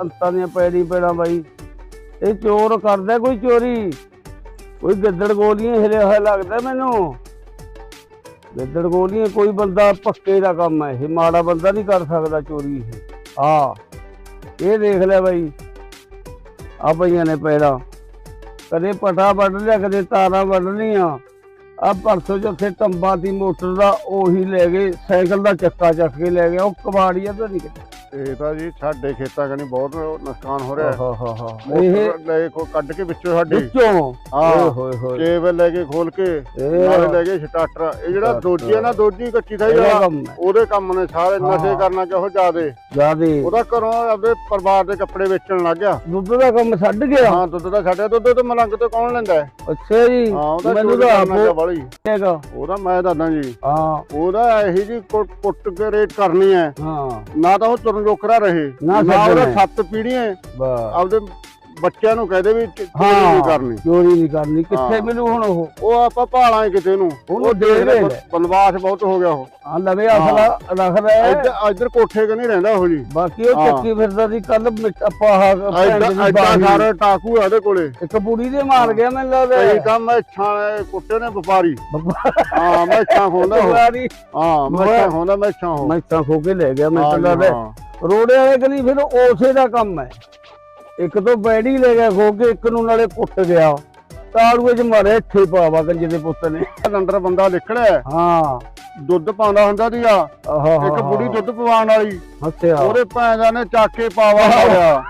ਅੰਤਾਂ ਦੀਆਂ ਪੈੜੀ ਪੈਣਾ ਬਾਈ। ਇਹ ਚੋਰ ਕਰਦਾ ਕੋਈ ਚੋਰੀ? ਕੋਈ ਗੱਦੜ ਗੋਲੀਆਂ ਹਿਲਿਆ ਹੋਇਆ ਲੱਗਦਾ ਮੈਨੂੰ। ਗਿੱਦੜ ਗੋਲੀਆਂ ਕੋਈ ਬੰਦਾ ਪੱਕੇ ਦਾ ਕੰਮ ਹੈ। ਇਹ ਮਾੜਾ ਬੰਦਾ ਨਹੀਂ ਕਰ ਸਕਦਾ ਚੋਰੀ ਇਹ। ਆ ਇਹ ਦੇਖ ਲੈ ਬਾਈ। ਆ ਪਈਆਂ ਨੇ ਪੈੜਾ। ਕਦੇ ਪਟਾ ਵੱਢ ਲਿਆ, ਕਦੇ ਤਾਰਾਂ ਵੱਢ ਲਈਆਂ ਆ ਪਰਸੋਂ ਜਿੱਥੇ ਤੰਬਾ ਦੀ ਮੋਟਰ ਦਾ ਉਹੀ ਲੈ ਗਏ, ਸਾਈਕਲ ਦਾ ਚੱਕਾ ਚੱਕ ਕੇ ਲੈ ਗਿਆ। ਉਹ ਕਬਾੜੀਆ ਤਾਂ ਨਹੀਂ ਕਿਤੇ ਇਹ ਤਾਂ ਜੀ ਸਾਡੇ ਖੇਤਾਂ ਕਨੀ ਬਹੁਤ ਨੁਕਸਾਨ ਹੋ ਰਿਹਾ। ਹਾਂ ਹਾਂ ਹਾਂ ਇਹ ਮੋਟਰ ਲੈ ਕੋ ਕੱਢ ਕੇ ਵਿੱਚੋਂ ਸਾਡੇ। ਵਿੱਚੋਂ? ਓਏ ਹਾਂ ਹੋਏ ਹੋਏ। ਕੇਬਲ ਲੈ ਕੇ ਖੋਲ ਕੇ ਇਹ ਨਾਲੇ ਲੈ ਕੇ ਸਟਾਰਟਰ। ਇਹ ਜਿਹੜਾ। ਦੋਜੀ ਹੈ ਨਾ ਦੋਜੀ ਕੱਚੀ ਥਾਈ ਇਹਦਾ ਦਾ ਕੰਮ ਹੈ। ਉਹਦੇ ਕੰਮ ਨੇ ਸਾਰੇ। ਨਸ਼ੇ ਕਰਨਾ ਚਾਹੋ ਜਿਆਦੇ। ਜਿਆਦੇ। ਉਹਦਾ ਘਰੋਂ ਆਪਦੇ ਪਰਿਵਾਰ ਦੇ ਕੱਪੜੇ ਵੇਚਣ ਲੱਗ ਗਿਆ। ਦੁੱਧ ਦਾ ਕੰਮ ਛੱਡ ਗਿਆ। ਹਾਂ ਦੁੱਧ ਦਾ ਛੱਡਿਆ। ਦੁੱਧ ਤੇ ਮਲੰਗ ਤੋਂ ਕੌਣ ਲੈਂਦਾ ਹੈ? ਅੱਛਾ ਜੀ ਹਾਂ ਉਹਦਾ ਮੈਨੂੰ ਤਾਂ ਆਪ ਵਾਲੀ ਹੈਗਾ। ਉਹਦਾ ਮੈਂ ਦੱਸਦਾ ਜੀ। ਹਾਂ। ਉਹਦਾ ਇਹੀ ਜੀ ਕੁੱਟ ਕੇ ਰੇਟ ਕਰਨੀ ਹੈ। ਹਾਂ। ਨਾ ਤਾਂ ਉਹ ਤੁਰਨ ਜੋਕਰਾ ਰਹੇ। ਨਾ ਉਹਦਾ। ਸੱਤ ਪੀੜ੍ਹੀਆਂ। ਬਸ। ਆਪਦੇ ਬੱਚਿਆਂ ਨੂੰ ਕਹਦੇ ਵੀ ਚੋਰੀ ਹਾਂ। ਨਹੀਂ ਕਰਨੀ। ਚੋਰੀ ਨਹੀਂ ਕਰਨੀ। ਕਿੱਥੇ ਹਾਂ। ਮਿਲੂ ਹੁਣ ਉਹ? ਉਹ ਆਪਾਂ ਭਾਲਾਂ ਕਿਤੇ ਨੂੰ। ਉਹਨੂੰ ਦੇਖ ਲੈ। ਬਨਵਾਸ ਬਹੁਤ ਹੋ ਗਿਆ ਉਹ। ਆ ਲਵੇ ਅਸਲਾ ਰੱਖਦਾ ਹੈ। ਇੱਧਰ ਇੱਧਰ ਕੋਠੇ ਕਿ ਨਹੀਂ ਰਹਿੰਦਾ ਉਹ ਜੀ। ਬਾਕੀ ਉਹ ਹਾਂ। ਚੱਕੀ ਫਿਰਦਾ ਸੀ ਕੱਲ ਆਪਾਂ ਆਹ। ਸਾਰੇ ਟਾਕੂ ਆ ਉਹਦੇ ਕੋਲੇ। ਇੱਕ ਬੁੜੀ ਦੇ ਮਾਰ ਗਿਆ ਮੈਨੂੰ ਕਈ ਲੱਗਦਾ ਕੰਮ ਇੱਛਾਂ ਕੁੱਤੇ ਨੇ ਵਪਾਰੀ। ਹਾਂ ਮੈਂ ਇੱਛਾਂ ਖੋਂਦਾ ਉਹ। ਵਾਰੀ ਹਾਂ ਮੈਂ ਇੱਛਾਂ ਖੋਂਦਾ ਮੈਂ ਇੱਛਾਂ ਹੋ ਮੈਂ ਤਾਂ ਖੋ ਕੇ ਲੈ ਗਿਆ ਹਾਂ ਮੈਨੂੰ ਲੱਗਦਾ। ਹਾਂ। ਰੋੜੇ ਵਾਲੇ ਕਲੀ ਫਿਰ ਉਸੇ ਦਾ ਕੰਮ ਹੈ। ਇੱਕ ਤੋਂ ਬੈੜੀ ਲੈ ਗਿਆ ਖੋ ਕੇ ਇੱਕ ਨੂੰ ਨਾਲੇ ਕੁੱਟ ਗਿਆ। ਤਾੜੂਏ ਚ ਮਾਰੇ ਇੱਥੇ ਪਾਵਾ ਕੰਜੇ ਦੇ ਪੁੱਤ ਨੇ। ਅੰਦਰ ਬੰਦਾ ਲਿਖੜਿਆ। ਹਾਂ। ਦੁੱਧ ਪਾਉਂਦਾ ਹੁੰਦਾ ਸੀਗਾ। ਆਹਾ ਇੱਕ ਬੁੜੀ ਦੁੱਧ ਪਵਾਉਣ ਵਾਲੀ। ਹੱਸਿਆ ਉਹਦੇ ਭੈਣਾਂ ਨੇ ਚੱਕ ਕੇ ਪਾਵਾ ਮਾਰਿਆ।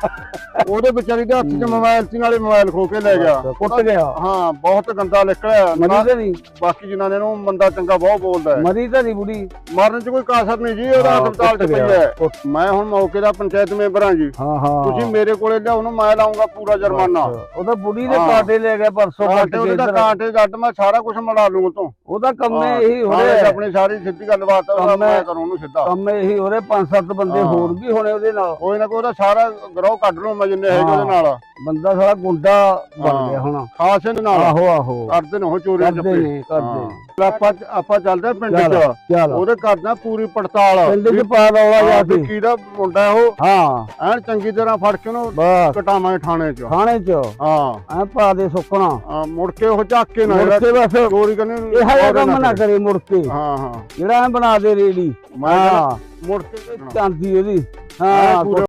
ਉਹਦੇ ਵਿਚਾਰੀ ਦੇ ਹੱਥ 'ਚ ਮੋਬਾਈਲ ਸੀ ਨਾਲੇ ਮੋਬਾਈਲ ਖੋ ਕੇ ਲੈ ਗਿਆ। ਕੁੱਟ ਗਿਆ। ਹਾਂ ਬਹੁਤ ਗੰਦਾ ਨਿਕਲਿਆ। ਮਰੀ ਤਾਂ ਨਹੀਂ। ਬਾਕੀ ਜਿਨ੍ਹਾਂ ਨੇ ਨੂੰ ਬੰਦਾ ਚੰਗਾ ਬਹੁਤ ਬੋਲਦਾ ਹੈ। ਮਰੀ ਤਾਂ ਨਹੀਂ ਬੁੜੀ। ਮਰਨ 'ਚ ਕੋਈ ਕਾਸਰ ਨਹੀਂ ਜੀ ਉਹਦਾ ਹਸਪਤਾਲ 'ਚ ਪਈ ਹੈ। ਮੈਂ ਹੁਣ ਮੌਕੇ ਦਾ ਪੰਚਾਇਤ ਮੈਂਬਰ ਹਾਂ ਜੀ। ਹਾਂ ਹਾਂ। ਤੁਸੀਂ ਮੇਰੇ ਕੋਲੇ ਲਿਆਓ ਉਹਨੂੰ ਮੈਂ ਲਾਉਂਗਾ ਪੂਰਾ ਜੁਰਮਾਨਾ। ਉਹਦਾ ਬੁੜੀ ਦੇ। ਕਾਟੇ ਲੈ ਗਿਆ ਪਰਸੋਂ ਕੱਟ ਉਹਦੇ। ਕਾਂਟੇ ਜੱਟ ਮੈਂ ਸਾਰਾ ਕੁਝ ਮੜਾ ਲੂੰ ਤੋਂ। ਉਹਦਾ ਕੰਮ ਇਹੀ ਹੋ ਰਿਹਾ। ਆਪਣੀ ਸਾਰੀ ਸਿੱਧੀ ਗੱਲਬਾਤ। ਮੈਂ ਕਰੂੰ ਉਹਨੂੰ ਸਿੱਧਾ। ਕੰਮ ਇਹੀ ਹੋ ਰਿਹਾ ਪੰਜ ਸੱਤ ਬੰਦੇ। ਹੋਰ ਵੀ ਹੋਣੇ ਉਹਦੇ ਨਾਲ। ਕੋਈ ਨਾ ਕੋਈ ਉਹਦਾ ਸਾਰਾ ਗਰੋਹ ਕੱਢ ਲੂੰ ਮੈਂ ਜਿੰਨੇ ਹੈਗੇ ਉਹਦੇ ਨਾਲ। ਬੰਦਾ ਸਾਲਾ ਗੁੰਡਾ ਬਣ। ਗਿਆ ਹੁਣ। ਖਾਸ ਇਹਦੇ ਨਾਲ। ਆਹੋ ਆਹੋ। ਕਰਦੇ ਨੇ ਉਹ ਚੋਰੀ ਕਰਦੇ ਨੇ ਕਰਦੇ। ਆਪਾਂ ਆਪਾਂ ਚੱਲਦੇ ਪਿੰਡ। 'ਚ। ਉਹਦੇ ਕਰਦਾ ਪੂਰੀ ਪੜਤਾਲ। ਪਿੰਡ ਚ ਪਾ ਦੌੜਾ ਜਾ ਕੇ। ਕਿਹਦਾ ਮੁੰਡਾ ਉਹ। ਹਾਂ। ਐਨ ਚੰਗੀ ਤਰ੍ਹਾਂ ਫੜ ਕੇ ਉਹਨੂੰ ਕਟਾਵਾਂਗੇ ਥਾਣੇ 'ਚ। ਥਾਣੇ ਚ? ਹਾਂ। ਐ ਪਾ ਦੇ ਸੁੱਕਣਾ। ਹਾਂ, ਮੁੜ ਕੇ ਉਹ ਚੱਕ ਕੇ ਨਾ ਮੁੜ ਕੇ ਬਸ ਚੋਰੀ ਕਰਨੀ ਇਹ ਜਿਹਾ ਕੰਮ ਨਾ ਕਰੇ ਮੁੜ ਕੇ। ਹਾਂ ਹਾਂ। ਜਿਹੜਾ ਐ ਬਣਾ ਦੇ ਰੇੜੀ। ਮੈਂ ਮੁੜ ਕੇ ਚਾਂਦੀ ਉਹਦੀ ਹਾਂ, ਹਾਂ ਪੂਰੇ